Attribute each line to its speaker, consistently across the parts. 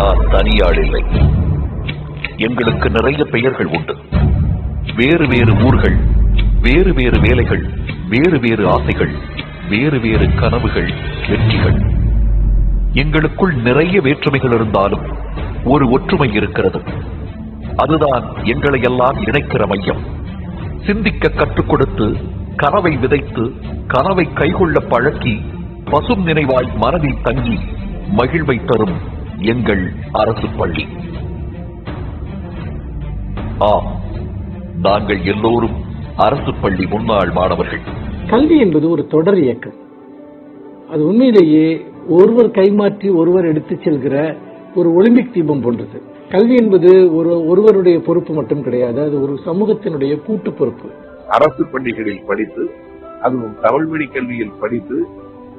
Speaker 1: நான் தனியாள் இல்லை. எங்களுக்கு நிறைய பெயர்கள் உண்டு. வேறு வேறு ஊர்கள் வேறு வேறு வேலைகள் வேறு வேறு ஆசைகள் வேறு வேறு கனவுகள் வெற்றிகள். எங்களுக்குள் நிறைய வேற்றுமைகள் இருந்தாலும் ஒரு ஒற்றுமை இருக்கிறது. அதுதான் எங்களை எல்லாம் இணைக்கிற மையம். சிந்திக்க கற்றுக் கொடுத்து கனவை விதைத்து கனவை கைகொள்ள பழக்கி பசும் நினைவாய் மனதில் தங்கி மகிழ்வை தரும் எங்கள் அரசு பள்ளி. ஆம் நாங்கள் எல்லோரும் அரசு பள்ளி முன்னாள் மாணவர்கள்.
Speaker 2: கல்வி என்பது ஒரு தொடர் இயக்கம். அது உண்மையிலேயே ஒருவர் கைமாற்றி ஒருவர் எடுத்துச் செல்கிற ஒரு ஒலிம்பிக் தீபம் போன்றது. கல்வி என்பது ஒரு ஒருவருடைய பொறுப்பு மட்டும் கிடையாது அது ஒரு சமூகத்தினுடைய கூட்டு பொறுப்பு.
Speaker 3: அரசு பள்ளிகளில் படித்து அதுவும் தமிழ் வழி கல்வியில் படித்து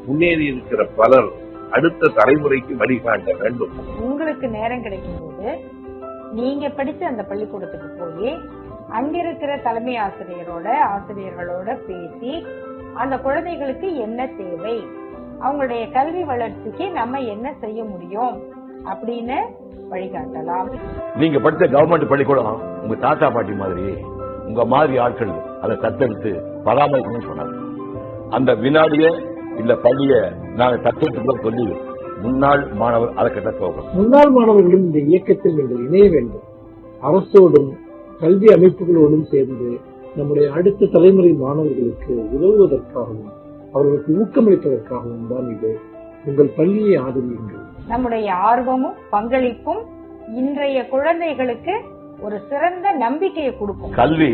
Speaker 3: முன்னேறி இருக்கிற பலர் அடுத்த தலைமுறைக்கு வழிகாட்ட வேண்டும்.
Speaker 4: உங்களுக்கு நேரம் கிடைக்கும் போது நீங்க படிச்ச அந்த பள்ளிக்கூடத்துக்கு போய் அங்க இருக்கிற தலைமை ஆசிரியரோட ஆசிரியர்களோட பேசி அந்த குழந்தைகளுக்கு என்ன தேவை அவங்களுடைய கல்வி வளர்ச்சிக்கு நம்ம என்ன செய்ய முடியும் அப்படின்னு வழிகாட்டலாம்.
Speaker 5: நீங்க படித்த கவர்மெண்ட் பள்ளிக்கூடம் உங்க தாத்தா பாட்டி மாதிரி உங்க மாதிரி ஆட்கள் அதை தத்தெடுத்து பராமரிக்கணும்னு சொன்னாங்க. அந்த வினாடிய இல்ல பள்ளிய நாங்க தத்தெடுத்து சொல்லி முன்னாள் மாணவர் அறக்கட்ட துவக்கம்
Speaker 2: முன்னாள் மாணவர்களும் இந்த இயக்கத்தில் நீங்கள் இணைய வேண்டும். அரசோடும் கல்வி அமைப்புகளோடும் சேர்ந்து நம்முடைய அடுத்த தலைமுறை மாணவர்களுக்கு உதவுவதற்காகவும் அவர்களுக்கு ஊக்கமளிப்பதற்காகவும் தான் இது. உங்கள் பள்ளியை ஆதரியுங்கள்.
Speaker 4: நம்முடைய ஆர்வமும் பங்களிப்பும் இன்றைய குழந்தைகளுக்கு ஒரு சிறந்த நம்பிக்கையை கொடுக்கும்.
Speaker 5: கல்வி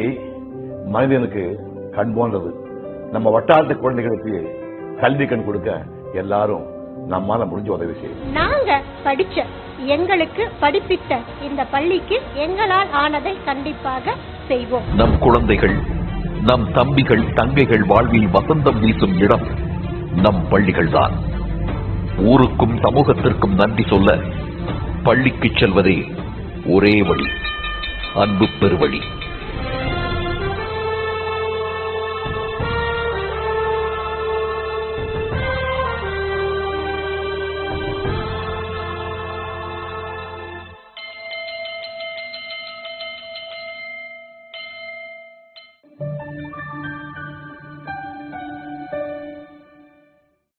Speaker 5: மனிதனுக்கு கண் போன்றது. நம்ம வட்டாரத்து குழந்தைகளுக்கு கல்வி கண் கொடுக்க எல்லாரும் நம்மால முடிஞ்ச உதவி செய்யும்
Speaker 6: நாங்க படிச்ச எங்களுக்கு படிப்பித்த இந்த பள்ளிக்கு எங்களால் ஆனதை கண்டிப்பாக செய்வோம்.
Speaker 1: நம் குழந்தைகள் நம் தம்பிகள் தங்கைகள் வாழ்வில் வசந்தம் வீசும் இடம் நம் பள்ளிகள்தான். ஊருக்கும் சமூகத்திற்கும் நன்றி சொல்ல பள்ளிக்கு செல்வதே ஒரே வழி அன்பு பெருவழி.